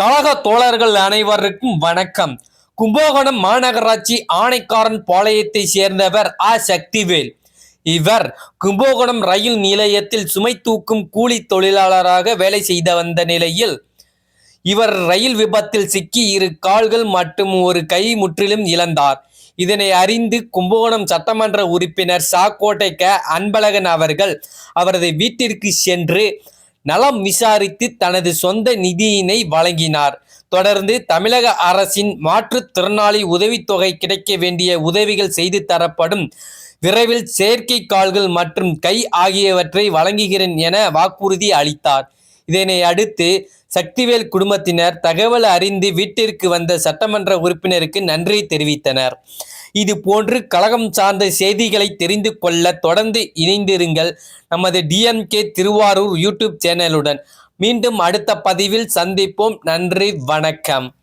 கழக தோழர்கள் அனைவருக்கும் வணக்கம். கும்பகோணம் மாநகராட்சி ஆணைக்காரன் பாளையத்தை சேர்ந்தவர் ஆ. சக்திவேல். இவர் கும்பகோணம் ரயில் நிலையத்தில் சுமை தூக்கும் கூலி தொழிலாளராக வேலை செய்து வந்த நிலையில் இவர் ரயில் விபத்தில் சிக்கி இரு கால்கள் மற்றும் ஒரு கை முற்றிலும் இழந்தார். இதனை அறிந்து கும்பகோணம் சட்டமன்ற உறுப்பினர் சாக்கோட்டை க அன்பழகன் அவர்கள் அவரது வீட்டிற்கு சென்று நலம் விசாரித்து தனது சொந்த நிதியினை வழங்கினார். தொடர்ந்து தமிழக அரசின் மாற்றுத்திறனாளி உதவித்தொகை கிடைக்க வேண்டிய உதவிகள் செய்து தரப்படும் விரைவில் செயற்கை கால்கள் மற்றும் கை ஆகியவற்றை வழங்குகிறேன் என வாக்குறுதி அளித்தார். இதனை அடுத்து சக்திவேல் குடும்பத்தினர் தகவல் அறிந்து வீட்டிற்கு வந்த சட்டமன்ற உறுப்பினருக்கு நன்றி தெரிவித்தனர். இது போன்று கழகம் சார்ந்த செய்திகளை தெரிந்து கொள்ள தொடர்ந்து இணைந்திருங்கள் நமது டிஎம்கே திருவாரூர் யூடியூப் சேனலுடன். மீண்டும் அடுத்த பதிவில் சந்திப்போம். நன்றி வணக்கம்.